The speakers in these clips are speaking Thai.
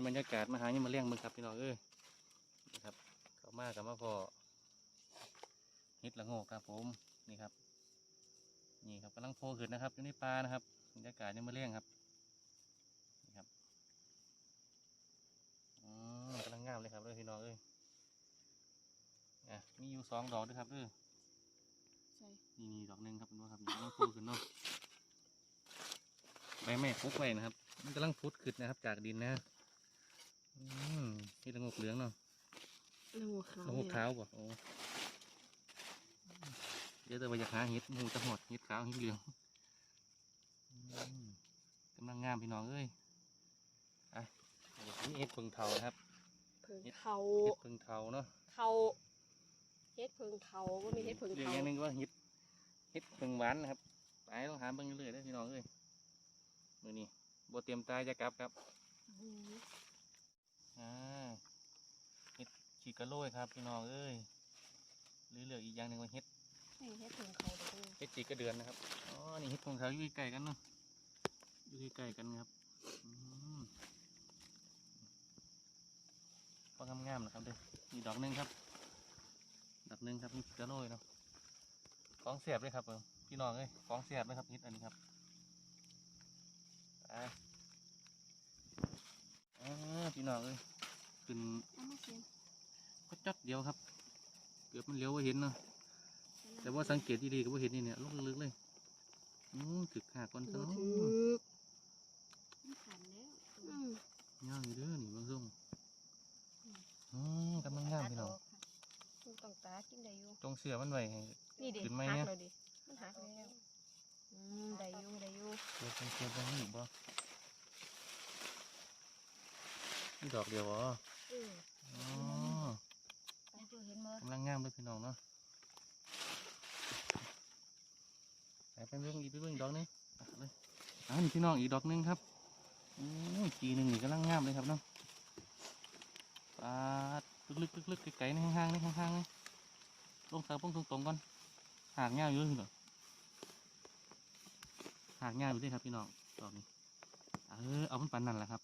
เป็นบรรยากาศมาหาเนี่ยมาเลี้ยงมึงครับพี่น้องเอ้ยนะครับเขามากับมาพอเฮ็ดละโงกครับผมนี่ครับ นี่ครับกำลังโผล่ขึ้นนะครับอยู่ในป่านะครับบรรยากาศเนี่ยมาเลี้ยงครับนี่ครับอืมกำลังงามเลยครับเด้อพี่น้องเอ้ยอะมีอยู่สองดอกด้วยครับเด้อใช่นี่นี่ดอกหนึ่งครับเป็นว่าครับนี่กำลังโผล่ขึ้นเนาะใบแม่ปุ๊กไว้นะครับ มันกำลังพุดขึ้นนะครับจากดินนะ อืมนี่ละโงกเหลืองเนาะละงูขาวละโงกขาวบ่โอ้เดี๋ยวแต่ว่าอยากหาเห็ดหมูจะหอดเห็ดขาวเห็ดเหลืองอืมกำลังงามพี่น้องเอ้ยอะนี่เห็ดเพิงเทานะครับเพิงเขาเห็ดเพิงเทาเนาะเขาเฮ็ดเพิงเขาก็มีเฮ็ดเพิงเรียกเขาอย่างหนึงว่าเห็ดเห็ดเพิงหวานนะครับไปต้องหาเบิ่งเรื่อยๆได้อพี่น้องเอ้ยมือนี้บ่เตรียมตายจะกลับครับ อืมอ่าเห็ดขีกระโรยครับพี่น้องเอ้ยหรือเหลืออีกอย่างหนึ่งว่าเห็ดนี่เฮ็ดเพิงเขาเด้อเห็ดจีกระเดือนนะครับอ๋อนี่เห็ดของเขาอยู่ใกล้ๆกันเนาะอยู่ใกล้ๆกันครับอืมพองามๆนะครับเด้อมีดอกหนึงครับ ดอกหนึงครับนี่ขีกระโรยเนาะของเสียบเลยครับเออพี่น้องเอ้ยของเสียบเลยครับเห็ดอันนี้ครับไปอ่าพี่น้องเอ้ย ขึ้นเอามาเสียงก็จัดเดียวครับ เกือบมันเลี้ยวว่าเห็นเนาะแต่ว่าสังเกตดีๆก็ว่าเห็นนี่เนี่ยลงลึกๆเลยอืมถึกหาก่อนซะบ่เนาะถึกมันขันแล้วอืมย่างอยู่เด้อนี่เบางส่งอืมกำลังงามพี่น้องมันต้องตากินได้อยู่จงเสือมันไว้ให้นี่ดิขึ้นไหมหัเนี่ยกแล้วดิมันหักแล้วอืมได้อยู่ได้อยู่เสือเป็นเสือเป็นนี่บ่นี่ดอกเดียวเหรอ อืมอ๋อไปดูเห็นมั้ยกำลังงามเลยพี่น้องเนาะไปไปเบิ่งอีกไปเบิ่งอีกดอกหนึงอะเลยอ่านี่พี่น้องอีกดอกหนึงครับโอ้ยจีหนึ่งนี่กำลังงามเลยครับเนาะปาดลึกๆลึกๆไกลๆในห่างๆในห่างๆเลยลงเสาปงตรงๆก่อนหากง่ายอยู่เลยเหรอหากง่ายอยู่ด้วยครับพี่น้องดอกนี้เออเอามันปันนั่นแหละครับ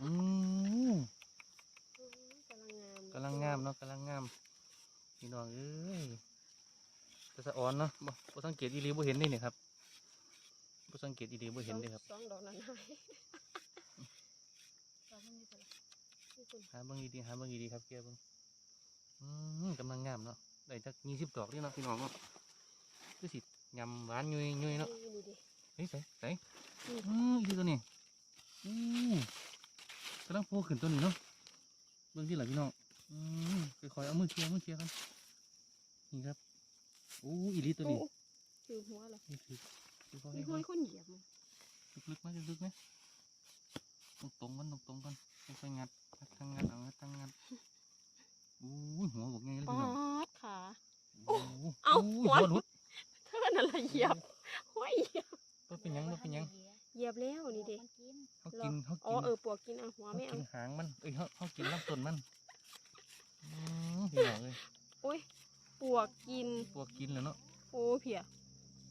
อืมอืมกำลังงามกำลังงามเนาะกำลังงามพี่น้องเอ้ยแต่สะอ่อนเนาะบ่บ่สังเกตอีหลีบ่เห็นนี่เนี่ยครับบ่สังเกตอีหลีบ่เห็นเลยครับสองดอกนั้นหายดอกมันมีตัวละนี่คุณหาเบิ่งดีๆหาเบิ่งดีๆครับแกเบิ่งอืมกำลังงามเนาะได้จักยี่สิบดอกนี่เนาะพี่น้องเนาะคือสิยำหวานยุยยุยๆเนาะนี่นี่ดิเฮ้ยใส่ใส่ อืม อืออีตัวนี้อู้กำลังโผล่ ขึ้นตัวนี้เนาะเบิ่งที่หลังพี่น้องอืมค่อยๆเอามือเคลียร์มือเคลียร์กันนี่ครับอู้อีหลีตัวนี้โอ้คือหัวเหรอนี่คือคือเขามีให้ห้ไว้อยคนเหยียบมันลึกๆไหมลึกๆไหมตรงตรงๆกันตรงตรงๆกันค่อยๆงัดงัดทั้งงัดเอางัดทั้งงัดอู้ยหัวบอกไงเลยปาพี่น้องดขาโอ้โหเอ้าอู้หัหัววหลุดเท่านั้นละเหยียบห้อยเหยียบตัวเป็นหยังตัวเป็นหยัง เหยียบแล้วนี่เด็เขากินเขาอ๋อกินเออปวกกินอะหัวเขาไม่เอากินหางมันเอ้ยเขาเขากินลำต้นมันอืมพี่น้องเลยโอ้ยปวกกินปวกกินแล้วเนาะโอ้เพีย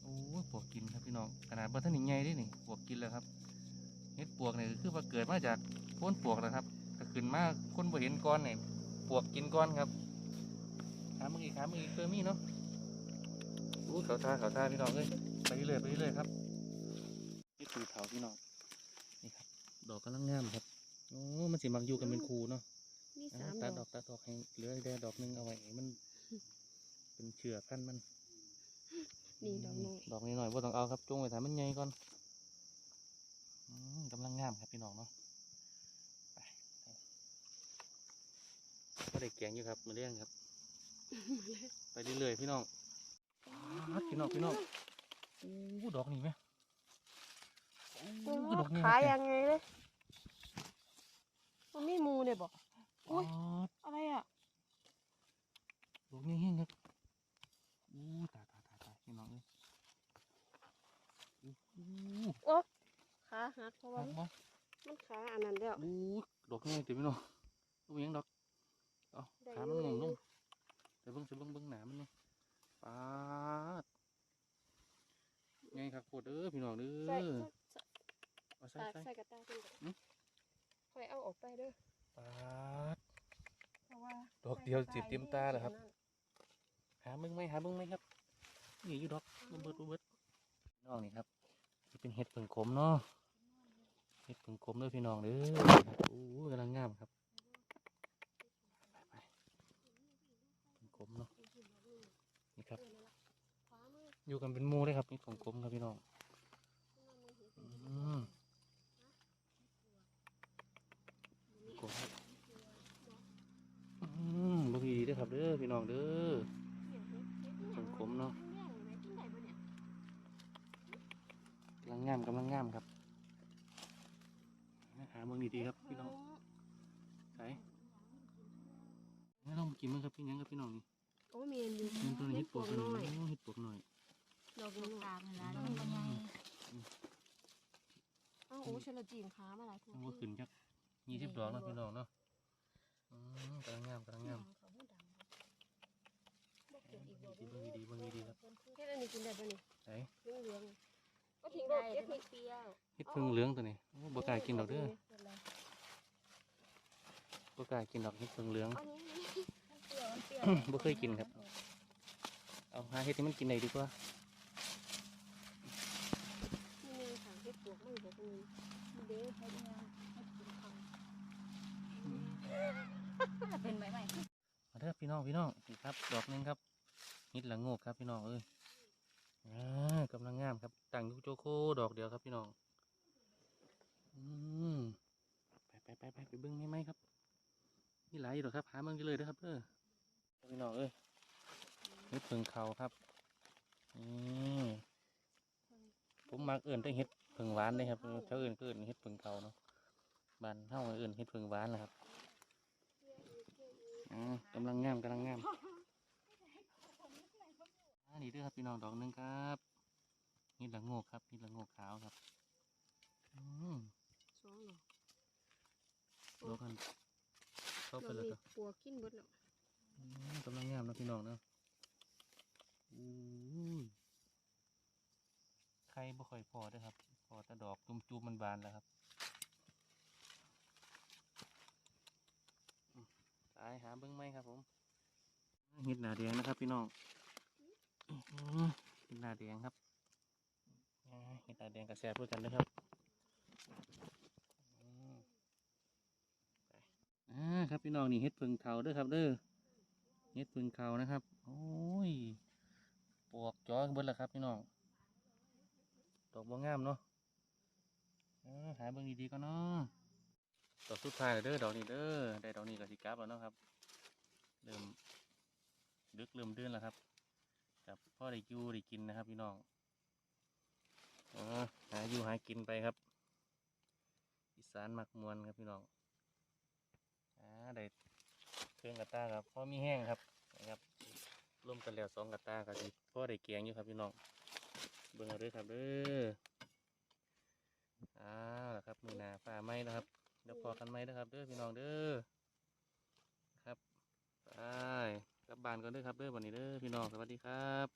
โอ้ยปวกกินครับพี่น้องขนาดบ่ท่านใหญ่ได้นี่ปวกกินแล้วครับเห็ดปวกเนี่ยคือว่าเกิดมาจากโพ้นปวกนะครับก็ขึ้นมาคนบ่เห็นก้อนเนี่ยปวกกินก้อนครับขามึงอีกขามึงอีกเพิ่มมีเนาะอู้เขาท่าเขาท่าพี่น้องเอ้ยไปเรื่อยไปเรื่อยครับ นี่คือเขาพี่น้องนี่ครับ ดอกกำลังงามครับโอ้มันสิมักอยู่กันเป็นคูเนาะมีอ่าสามตัดดดออกกตัดดอกให้เหลือแค่ดอกหนึงเอาไว้ให้มัน เป็นเชือกพันมันนี่ดอกน้อยดอกนี้หน่อยว่าต้องเอาครับจงไว้ถ่ายมันใหญ่ก่อนอืมกำลังงามครับพี่น้องเนาะไปก็ได้แกงอยู่ครับมาเลี้ยงครับ ไปเรื่อยๆพี่น้องป๊าดพี่น้องพี่น้อง อู้ดอกนี่ไหม อู้ดอกนี่ขายยังไงเลยมันไม่มูเนี่ยบอกอุ๊อุ๊ยยอะไรอะดอกนี่เฮงครับอู้ตายตายตายตายพี่น้องเลยอู้ขาหักเพราะว่าหักบ่มันขาอันนั้นแล้วอู้ดอกนี่เต็มพี่น้องลูกยังดอกเอาได้ขามันอยู่งงได้ลอยู่งเดี๋ยวเบิ่งสิเบิ่งเบิ่งหนามันนี่ปาดไงครับโคตรเด้อพี่น้องเด้ใส่อใส่ เอาใส่ตาใส่ใส่กระตาขึ้นก่อนค่อยเอาออกไปเด้อปาด เพราะว่าดอกเดียวสิเต็มตาแล้วครับ หามึงไหมหามึงไหมครับ นี่อยู่ดอกบ่เบิดบ่เบิดน้องนี่ครับนี่เป็นเห็ดผึ่งขมเนาะ เห็ดผึ่งขมเด้อพี่น้องเด้อโอ้ยกำลังงามครับไปไปผึ่งขมเนาะ นี่ครับ อยู่กันเป็นหมู่เลยครับนี่ผึ่งขมครับพี่น้อง อืม ขมบอืมบ่มีดีเด้ครับเด้อพี่น้องเด้อผึ่งขมเนาะกำลังงามกำลังงามครับหาเมืองดีๆครับพี่น้องใส่นี่ลองกินมั้งครับพี่ยังครับพี่น้องนี่โอ้เมียนอยู่นี่ตัวนี้ปวกหน่อยโอ้เห็ดปวกหน่อยดอกน้อยตามเวลาแล้วมันก็ใหญ่เอ้าวโอ้ฉันละจีนขามาหลายคนต้องว่าขึ้นจัก ยี่สิบดอกเนาะพี่น้องเนาะอืมกำลังงามกำลังงามดีๆเบิ่งดีๆเบิ่งดีๆครับเฮ็ดอันนี้กินได้ป่ะนี่ใส่เหลืองเหลืองๆก็ทิ้งโลได้ดแต่เฮ็ดมันี่นเปรี้ยวเห็ดพึ่งเหลืองตัวนี้โอ้บ่กล้ากินดอกเด้อบ่กล้ากินดอกเห็ดพึ่งเหลืองอันนี้มันเปรี้ยวมันเปรี้ยวบ่เคยกินครับ เอาหาเห็ดที่มันกินได้ดีกว่านี่มีค่ะเฮ็ดปวกไม่บอกเป็นมันเด้อให้ดูนะให้กินข้าว เป็นใบใหม่มาเด้อพี่น้องพี่น้องนี่ครับ ดอกนึงครับเห็ดละโงกครับพี่น้องเอ้ยอ่ากำลังงามครับตั้งยุโจโคดอกเดียวครับพี่น้องอืมไปไปไปไปไปเบิ้งไม่ไหมครับนี่หลายอยู่หรอกครับหาเบิ้งกันเลยเด้อครับเด้อพี่น้องเอ้ยเห็ดเพิงเขาครับนี่ผมมักเอื่นได้เห็ดเพิงหวานเลยครับเจ้าอื่นก็เอื่นเห็ดเพิงเขาเนาะบ้านเท่าเอื่นเห็ดเพิงหวานนะครับ อ่ากำลังงามกำลังงามอันนี้เด้อครับพี่น้องดอกหนึงครับเห็ดละโงกครับเห็ดละโงกขาวครับอืมสองหน่อดอกกันเข้าไปเราแล้วมีก็ปวกกินเบิดแล้วอืมกำลังงามนะพี่น้องเนาะอู้ยใครบ่ค่อยพอเด้อครับ พอแต่ดอกจุ่มๆมันบานแล้วครับอืมตาย หาเบิ้งไหมครับผมเห็ดหนาแดงนะครับ พี่น้องหือเห็ดหนาแดงครับเห็ดหนาแดงกับแซ่บด้วยกันนะครับอ่าครับพี่น้องนี่เห็ดเพิงเทาด้อครับเด้อเฮ็ดพึ่งเขานะครับ โอ้ยปวกจอเบิดแล้วครับพี่น้องดอกบัวงามเนาะหาเบิ่งดีๆก็เนาะดอกสุดท้ายเด้อดอกนี้เด้อได้ดอกนี้ก็สิกลับแล้วเนาะครับ เริ่มดึกเริ่มเดือนแล้วครับกับพ่อได้อยู่ได้กินนะครับพี่น้องออหาอยู่หากินไปครับ อีสานมักมวนครับพี่น้องอ่าได้เครื่องกระตาครับพ่อมีแห้งครับนะครับร่วมกันแล้วสองกระตาครับพ่อได้เกียงอยู่ครับพี่น้องเบิ่งเอาเด้อครับเด้ออ้าวครับมือหนาฝ่าไม้นะครับเดี๋ยวพอกันไหมนะครับเด้อพี่น้องเด้อ ไปกลับบ้านก่อนเด้อครับเด้อวันนี้เด้อพี่น้องสวัสดีครับ